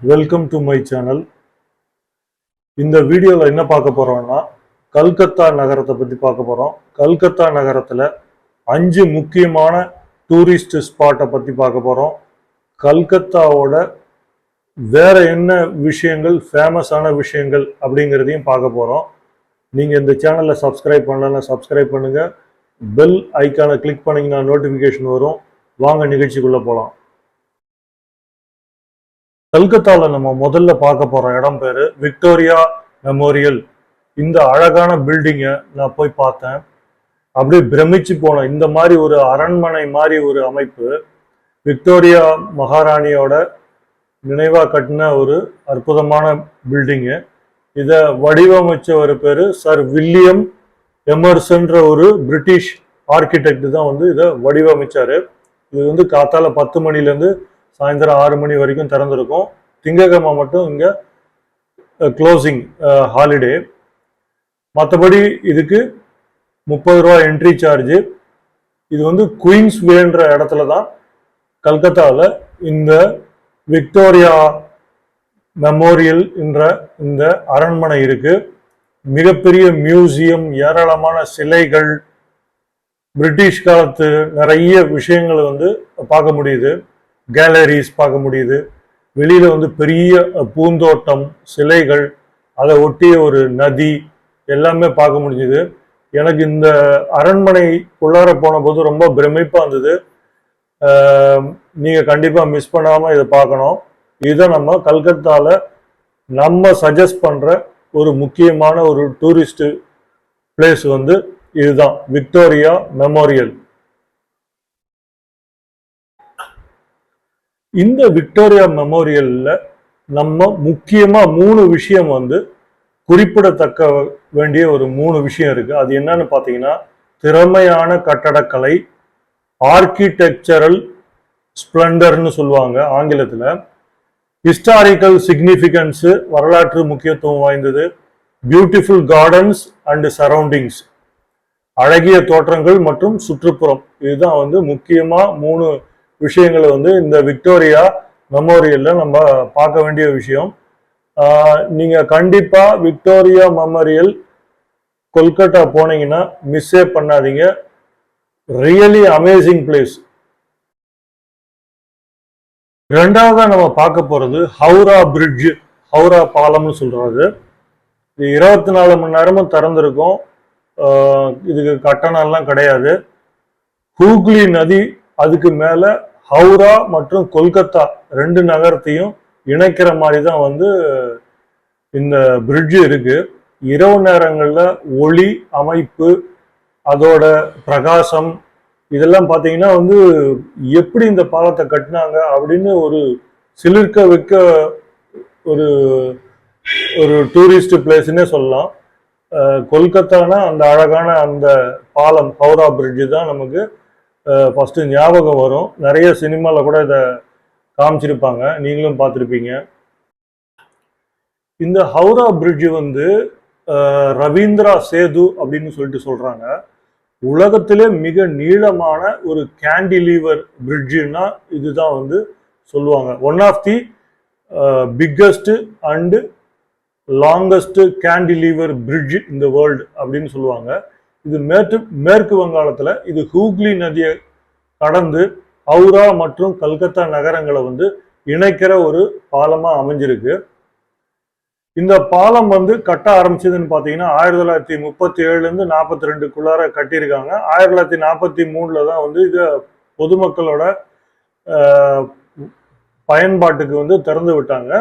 Welcome to my channel இந்த வீடியோவில் என்ன பார்க்க போகிறோம்னா கல்கத்தா நகரத்தை பற்றி பார்க்க போகிறோம் கல்கத்தா நகரத்தில் அஞ்சு முக்கியமான டூரிஸ்ட் ஸ்பாட்டை பற்றி பார்க்க போகிறோம் கல்கத்தாவோட வேற என்ன விஷயங்கள் ஃபேமஸான விஷயங்கள் அப்படிங்கிறதையும் பார்க்க போகிறோம் நீங்கள் இந்த சேனலை சப்ஸ்கிரைப் பண்ணலன்னா சப்ஸ்கிரைப் பண்ணுங்கள் பெல் ஐக்கானை கிளிக் பண்ணிங்கன்னா நோட்டிஃபிகேஷன் வரும். வாங்க நிகழ்ச்சிக்குள்ளே போகலாம் கல்கத்தாவில் நம்ம முதல்ல பார்க்க போகிற இடம் பேர் விக்டோரியா மெமோரியல். இந்த அழகான பில்டிங்கை நான் போய் பார்த்தேன். அப்படியே பிரமிச்சு போனேன் இந்த மாதிரி ஒரு அரண்மனை மாதிரி ஒரு அமைப்பு விக்டோரியா மகாராணியோட நினைவாக கட்டின ஒரு அற்புதமான பில்டிங்கு இதை வடிவமைச்ச ஒரு பேர் சர் வில்லியம் எமர்சன்ற ஒரு பிரிட்டிஷ் ஆர்கிடெக்ட் தான் வந்து இதை வடிவமைச்சாரு. இது வந்து காத்தால பத்து மணிலேருந்து சாயந்தரம் ஆறு மணி வரைக்கும் திறந்திருக்கும். திங்கக்கிழமை மட்டும் இங்கே க்ளோசிங் ஹாலிடே மற்றபடி இதுக்கு முப்பது ரூபா என்ட்ரி சார்ஜு இது வந்து குயின்ஸ் வேன்ற இடத்துல தான் கல்கத்தாவில் இந்த விக்டோரியா மெமோரியல் என்ற இந்த அரண்மனை இருக்கு. மிகப்பெரிய மியூசியம் ஏராளமான சிலைகள் பிரிட்டிஷ் காலத்து நிறைய விஷயங்களை வந்து பார்க்க முடியுது. கேலரிஸ் பார்க்க முடியுது. வெளியில் வந்து பெரிய பூந்தோட்டம் சிலைகள் அதை ஒட்டிய ஒரு நதி எல்லாமே பார்க்க முடிஞ்சுது. எனக்கு இந்த அரண்மனை உள்ளார போன போது ரொம்ப பிரமிப்பாக இருந்தது. நீங்கள் கண்டிப்பாக மிஸ் பண்ணாமல் இதை பார்க்கணும். இதை நம்ம கல்கத்தாவில் நம்ம சஜஸ்ட் பண்ணுற ஒரு முக்கியமான ஒரு டூரிஸ்ட்டு பிளேஸ் வந்து இதுதான். விக்டோரியா மெமோரியல் இந்த விக்டோரியா மெமோரியல்ல நம்ம முக்கியமா மூணு விஷயம் வந்து குறிப்பிடத்தக்க வேண்டிய ஒரு மூணு விஷயம் இருக்கு. அது என்னன்னு பார்த்தீங்கன்னா திறமையான கட்டடக்கலை ஆர்கிடெக்சரல் ஸ்ப்ளண்டர்னு சொல்லுவாங்க ஆங்கிலத்தில். ஹிஸ்டாரிக்கல் சிக்னிஃபிகன்ஸு வரலாற்று முக்கியத்துவம் வாய்ந்தது பியூட்டிஃபுல் கார்டன்ஸ் அண்ட் சரௌண்டிங்ஸ் அழகிய தோற்றங்கள் மற்றும் சுற்றுப்புறம். இதுதான் வந்து முக்கியமா மூணு விஷயங்களை வந்து இந்த விக்டோரியா மெமோரியல்ல நம்ம பார்க்க வேண்டிய விஷயம். நீங்கள் கண்டிப்பாக விக்டோரியா மெமோரியல் கொல்கட்டா போனீங்கன்னா மிஸ்ஸே பண்ணாதீங்க. ரியலி அமேசிங் பிளேஸ் ரெண்டாவதா நம்ம பார்க்க போறது ஹவுரா பிரிட்ஜ் ஹவுரா பாலம்னு சொல்கிறது இது இருபத்தி நாலு மணி நேரமும் திறந்திருக்கும். இதுக்கு கட்டணம்லாம் கிடையாது. ஹூக்ளி நதி அதுக்கு மேல ஹவுரா மற்றும் கொல்கத்தா ரெண்டு நகரத்தையும் இணைக்கிற மாதிரி தான் வந்து இந்த பிரிட்ஜ் இருக்கு. இரவு நேரங்களில் ஒளி அமைப்பு அதோட பிரகாசம் இதெல்லாம் பார்த்தீங்கன்னா வந்து எப்படி இந்த பாலத்தை கட்டினாங்க அப்படின்னு ஒரு சிலிர்க்க வைக்க ஒரு ஒரு டூரிஸ்ட் பிளேஸ்னே சொல்லலாம். கொல்கத்தானா அந்த அழகான அந்த பாலம் ஹவுரா பிரிட்ஜு தான் நமக்கு ஃபஸ்ட்டு ஞாபகம் வரும். நிறைய சினிமாவில் கூட இதை காமிச்சிருப்பாங்க. நீங்களும் பார்த்துருப்பீங்க. இந்த ஹவுரா பிரிட்ஜு வந்து ரவீந்திரா சேது அப்படின்னு சொல்லிட்டு சொல்கிறாங்க உலகத்திலே மிக நீளமான ஒரு கேண்டிலீவர் பிரிட்ஜுன்னா இதுதான் வந்து சொல்லுவாங்க. One of the biggest and longest cantilever bridge இந்த வேர்ல்டு அப்படின்னு சொல்லுவாங்க. இது மேற்கு மேற்கு வங்காளத்தில் இது ஹூக்ளி நதியை கடந்து ஹவுரா மற்றும் கல்கத்தா நகரங்களை வந்து இணைக்கிற ஒரு பாலமாக அமைஞ்சிருக்கு. இந்த பாலம் வந்து கட்ட ஆரம்பிச்சதுன்னு பார்த்தீங்கன்னா ஆயிரத்தி தொள்ளாயிரத்தி முப்பத்தி ஏழுலேருந்து நாற்பத்தி ரெண்டுக்குள்ளார கட்டியிருக்காங்க. ஆயிரத்தி தொள்ளாயிரத்தி நாற்பத்தி மூணில் தான் வந்து இதை பொதுமக்களோட பயன்பாட்டுக்கு வந்து திறந்து விட்டாங்க.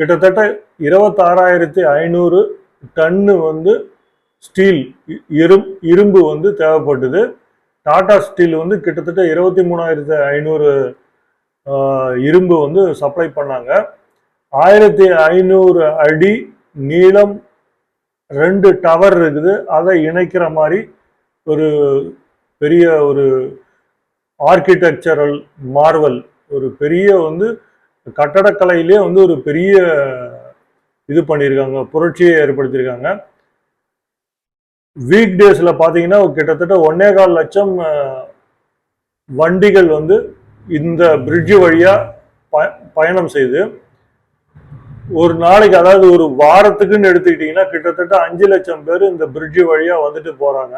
கிட்டத்தட்ட இருபத்தாறாயிரத்தி ஐநூறு டன்னு வந்து ஸ்டீல் இ- இரும் இரும்பு வந்து தேவைப்பட்டது. டாடா ஸ்டீல் வந்து கிட்டத்தட்ட இருபத்தி மூணாயிரத்து ஐநூறு இரும்பு வந்து சப்ளை பண்ணாங்க. ஆயிரத்தி ஐநூறு அடி நீளம் ரெண்டு டவர் இருக்குது. அதை இணைக்கிற மாதிரி ஒரு பெரிய ஒரு ஆர்கிடெக்சரல் மார்வல் ஒரு பெரிய வந்து கட்டடக்கலையிலே வந்து ஒரு பெரிய இது பண்ணியிருக்காங்க புரட்சியை ஏற்படுத்தியிருக்காங்க. வீக் டேஸில் பார்த்தீங்கன்னா கிட்டத்தட்ட ஒன்னே கால் லட்சம் வண்டிகள் வந்து இந்த பிரிட்ஜு வழியாக ப பயணம் செய்து ஒரு நாளைக்கு அதாவது ஒரு வாரத்துக்குன்னு எடுத்துக்கிட்டிங்கன்னா கிட்டத்தட்ட அஞ்சு லட்சம் பேர் இந்த பிரிட்ஜ் வழியாக வந்துட்டு போகிறாங்க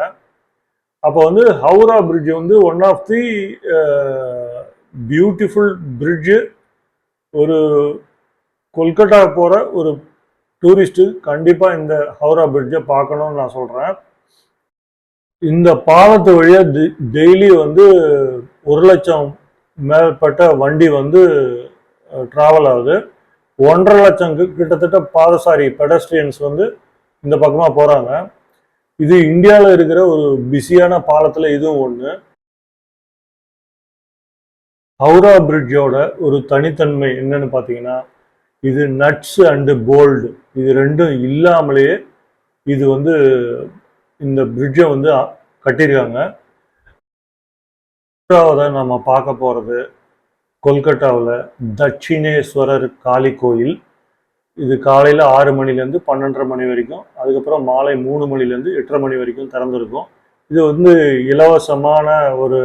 அப்போ வந்து ஹவுரா பிரிட்ஜ் வந்து one of the beautiful bridge ஒரு கொல்கட்டா போகிற ஒரு டூரிஸ்ட்டு கண்டிப்பாக இந்த ஹவுரா பிரிட்ஜை பார்க்கணும்னு நான் சொல்கிறேன் இந்த பாலத்து வழியாக டெய்லி வந்து ஒரு லட்சம் மேற்பட்ட வண்டி வந்து ட்ராவல் ஆகுது. ஒன்றரை லட்சம் கிட்டத்தட்ட பாதசாரி பெடஸ்ட்ரியன்ஸ் வந்து இந்த பக்கமாக போகிறாங்க இது இந்தியாவில் இருக்கிற ஒரு பிஸியான பாலத்தில் இதுவும் ஒன்று ஹவுரா பிரிட்ஜோட ஒரு தனித்தன்மை என்னன்னு பார்த்தீங்கன்னா இது நட்ஸ் அண்டு போல்டு இது ரெண்டும் இல்லாமலேயே இது வந்து இந்த பிரிட்ஜை வந்து கட்டியிருக்காங்க. மூன்றாவதாக நம்ம பார்க்க போகிறது கொல்கட்டாவில் தட்சிணேஸ்வரர் காளி கோயில். இது காலையில் ஆறு மணிலேருந்து பன்னெண்டரை மணி வரைக்கும் அதுக்கப்புறம் மாலை மூணு மணிலேருந்து எட்டரை மணி வரைக்கும் திறந்துருக்கும். இது வந்து இலவசமான ஒரு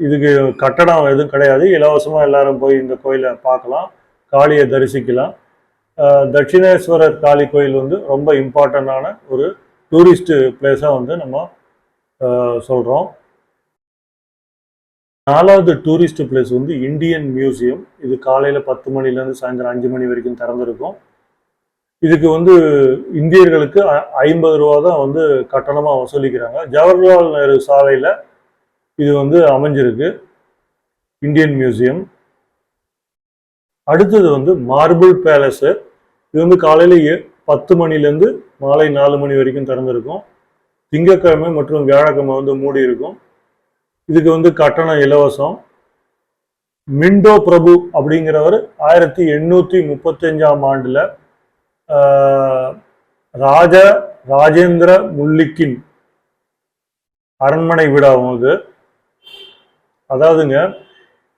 இதுக்கு கட்டணம் எதுவும் கிடையாது. இலவசமாக எல்லாரும் போய் இந்த கோயிலை பார்க்கலாம் காளியை தரிசிக்கலாம். ஆஹ், தட்சிணேஸ்வரர் காளி கோயில் வந்து ரொம்ப இம்பார்ட்டண்டான ஒரு டூரிஸ்ட் பிளேஸாக வந்து நம்ம சொல்கிறோம் நாலாவது டூரிஸ்ட் பிளேஸ் வந்து இந்தியன் மியூசியம் இது காலையில் பத்து மணிலேருந்து சாயந்தரம் அஞ்சு மணி வரைக்கும் திறந்துருக்கும். இதுக்கு வந்து இந்தியர்களுக்கு ஐம்பது ரூபா தான் வந்து கட்டணமாக வசூலிக்கிறாங்க. ஜவஹர்லால் நேரு சாலையில் இது வந்து அமைஞ்சிருக்கு. இந்தியன் மியூசியம் அடுத்தது வந்து மார்பிள் பேலஸு இது வந்து காலையில் பத்து மணிலேருந்து மாலை நாலு மணி வரைக்கும் திறந்திருக்கும். திங்கட்கிழமை மற்றும் வியாழக்கிழமை வந்து மூடி இருக்கும். இதுக்கு வந்து கட்டணம் இலவசம். மிண்டோ பிரபு அப்படிங்கிறவர் ஆயிரத்தி எண்ணூற்றி முப்பத்தஞ்சாம் ஆண்டில் ராஜ ராஜேந்திர முல்லிக்கின் அரண்மனை வீடாகும் அது. அதாவதுங்க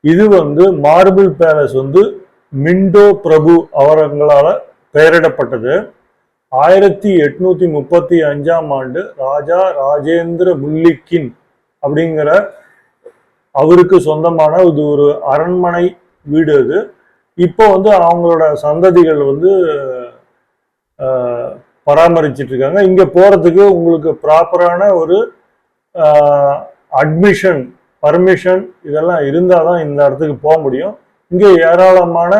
இது வந்து மார்பிள் பேலஸ் வந்து மிண்டோ பிரபு அவர்களால பெயரிடப்பட்டது. ஆயிரத்தி எட்நூத்தி முப்பத்தி அஞ்சாம் ஆண்டு ராஜா ராஜேந்திர முல்லிக்கின் அப்படிங்கிற அவருக்கு சொந்தமான இது ஒரு அரண்மனை வீடு அது. இப்போ வந்து அவங்களோட சந்ததிகள் வந்து பராமரிச்சிட்டு இருக்காங்க இங்கே போறதுக்கு உங்களுக்கு ப்ராப்பரான ஒரு அட்மிஷன் பர்மிஷன் இதெல்லாம் இருந்தால் தான் இந்த இடத்துக்கு போக முடியும். இங்கே ஏராளமான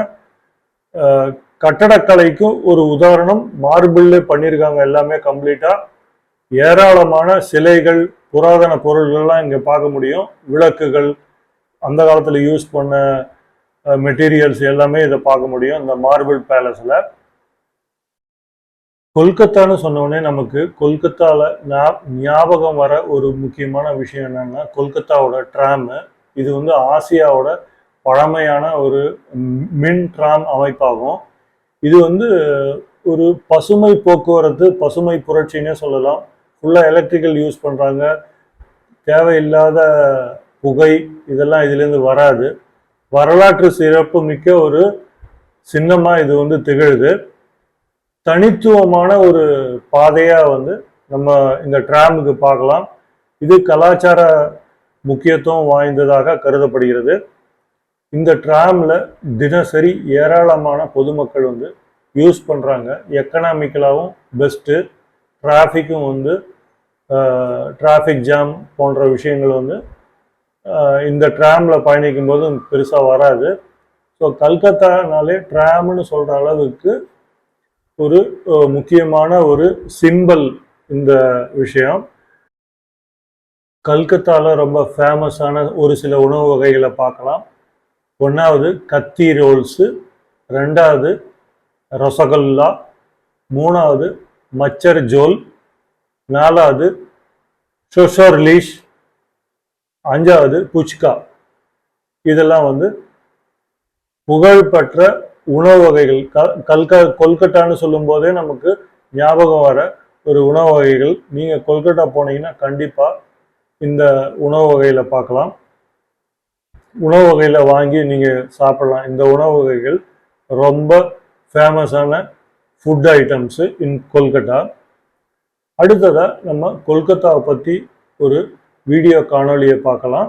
கட்டடக்கலைக்கும் ஒரு உதாரணம் மார்பிள் பண்ணியிருக்காங்க எல்லாமே கம்ப்ளீட்டாக ஏராளமான சிலைகள் புராதன பொருள்கள்லாம் இங்கே பார்க்க முடியும். விளக்குகள் அந்த காலத்தில் யூஸ் பண்ண மெட்டீரியல்ஸ் எல்லாமே இதை பார்க்க முடியும் இந்த மார்பிள் பேலஸில் கொல்கத்தான்னு சொன்னோடனே நமக்கு கொல்கத்தாவில் ஞாபகம் வர ஒரு முக்கியமான விஷயம் என்னன்னா கொல்கத்தாவோட ட்ராமு இது வந்து ஆசியாவோட பழமையான ஒரு மின் ட்ராம் அமைப்பாகும். இது வந்து ஒரு பசுமை போக்குவரத்து பசுமை புரட்சின்னே சொல்லலாம். ஃபுல்லாக எலக்ட்ரிக்கல் யூஸ் பண்ணுறாங்க தேவையில்லாத புகை இதெல்லாம் இதுலேருந்து வராது. வரலாற்று சிறப்பு மிக்க ஒரு சின்னமாக இது வந்து திகழுது. தனித்துவமான ஒரு பாதையாக வந்து நம்ம இந்த ட்ராமுக்கு பார்க்கலாம். இது கலாச்சார முக்கியத்துவம் வாய்ந்ததாக கருதப்படுகிறது. இந்த ட்ராமில் தினசரி ஏராளமான பொதுமக்கள் வந்து யூஸ் பண்ணுறாங்க எக்கனாமிக்கலாகவும் பெஸ்ட்டு டிராஃபிக்கும் வந்து டிராஃபிக் ஜாம் போன்ற விஷயங்கள் வந்து இந்த ட்ராமில் பயணிக்கும் போது பெருசாக வராது. ஸோ கல்கத்தானாலே ட்ராம்னு சொல்கிற அளவுக்கு ஒரு முக்கியமான ஒரு சிம்பல் இந்த விஷயம். கல்கத்தாவில் ரொம்ப ஃபேமஸான ஒரு சில உணவு வகைகளை பார்க்கலாம். ஒன்றாவது கத்தி ரோல்ஸு ரெண்டாவது ரசகுல்லா மூணாவது மச்சர் ஜோல் நாலாவது ஷொஷர்லீஷ் அஞ்சாவது புச்கா இதெல்லாம் வந்து புகழ்பெற்ற உணவு வகைகள் கல்கா கல்க கொல்கட்டான்னு சொல்லும்போதே நமக்கு ஞாபகம் வர ஒரு உணவு வகைகள். நீங்கள் கொல்கட்டா போனீங்கன்னா கண்டிப்பாக இந்த உணவு வகையில் பார்க்கலாம். உணவு வகையில் வாங்கி நீங்கள் சாப்பிடலாம். இந்த உணவு வகைகள் ரொம்ப ஃபேமஸான ஃபுட் ஐட்டம்ஸு இன் கொல்கட்டா. அடுத்ததாக நம்ம கொல்கத்தாவை பற்றி ஒரு வீடியோ காணொலியை பார்க்கலாம்.